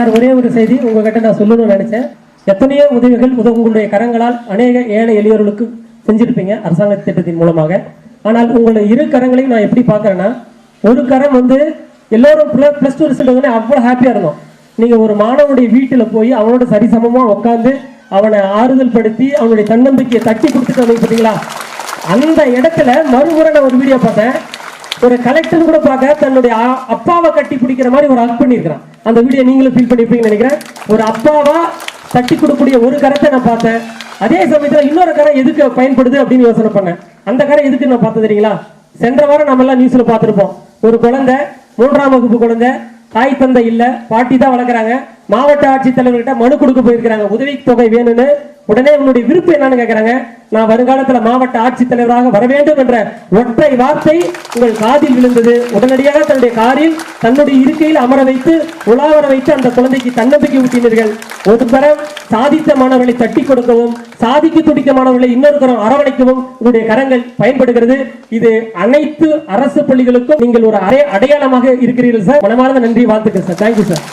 Sir ஒரே ஒரு செய்தி உங்ககிட்ட நான் சொல்லணும்னு நினைச்சேன். எத்தனையோ உதவிகள் உத- உங்களுடைய கரங்களால் அநேக ஏழை எளியோர்களுக்கு செஞ்சிருப்பீங்க அரசாங்க திட்டத்தின் மூலமாக. ஆனால் உங்களுடைய இரு கரங்களையும் நான் எப்படி பார்க்குறேன்னா ஒரு கரம் வந்து எல்லோரும் பிளஸ் டூ ரிசல்ட் வந்து அவ்வளோ ஹாப்பியாக இருந்தோம். நீங்க ஒரு மாணவனுடைய வீட்டில் போய் அவனோட சரிசமமா உட்காந்து அவனை ஆறுதல் படுத்தி அவனுடைய தன்னம்பிக்கையை தட்டி கொடுத்துட்டு வந்து பார்த்தீங்களா அந்த இடத்துல மறுமுறை நான் ஒரு வீடியோ பார்த்தேன். ஒரு கலெக்டர் கூட பார்க்க தன்னுடைய அப்பாவை கட்டி பிடிக்கிற மாதிரி ஒரு ஹக் பண்ணியிருக்கிறான். அந்த வீடியோ நீங்களும் ஃபீல் பண்ணிருப்பீங்கன்னு நினைக்கிறேன். ஒரு அப்பாவா தட்டி கொடுக்கக்கூடிய ஒரு கரத்தை நான் பார்த்தேன். அதே சமயத்தில் இன்னொரு கரை எதுக்கு பயன்படுது அப்படின்னு யோசனை பண்ணேன். அந்த கரை எதுக்கு நான் பார்த்தது தெரியுங்களா? சென்ற வாரம் நம்ம எல்லாம் நியூஸ்ல பார்த்துருப்போம். ஒரு குழந்தை மூன்றாம் வகுப்பு குழந்தை தாய் தந்தை இல்லை பாட்டி தான் வளர்க்குறாங்க. மாவட்ட ஆட்சித்தலைவர்கிட்ட மனு கொடுக்க போயிருக்கிறாங்க. உதவி தொகை வேணும்னு. உடனே உங்களுடைய விருப்பம் என்னன்னு கேட்கிறாங்க நான் வருங்காலத்துல மாவட்ட ஆட்சித்தலைவராக வர வேண்டும் என்ற ஒற்றை வார்த்தை உங்கள் காதில் விழுந்தது. உடனடியாக தன்னுடைய காரில் தன்னுடைய இருக்கையில் அமர வைத்து உலாவர வைத்து அந்த குழந்தைக்கு தன்னம்பிக்கை ஊட்டினீர்கள். ஒரு தரம் சாதித்த மாணவர்களை தட்டி கொடுக்கவும் சாதிக்க துடிக்க மாணவர்களை இன்னொரு தரம் அரவணைக்கவும் உங்களுடைய கரங்கள் பயன்படுகிறது. இது அனைத்து அரசு பள்ளிகளுக்கும் நீங்கள் ஒரு அடைய அடையாளமாக இருக்கிறீர்கள் சார். மனமார்ந்த நன்றி வாழ்த்துக்கள் சார். Thank you sir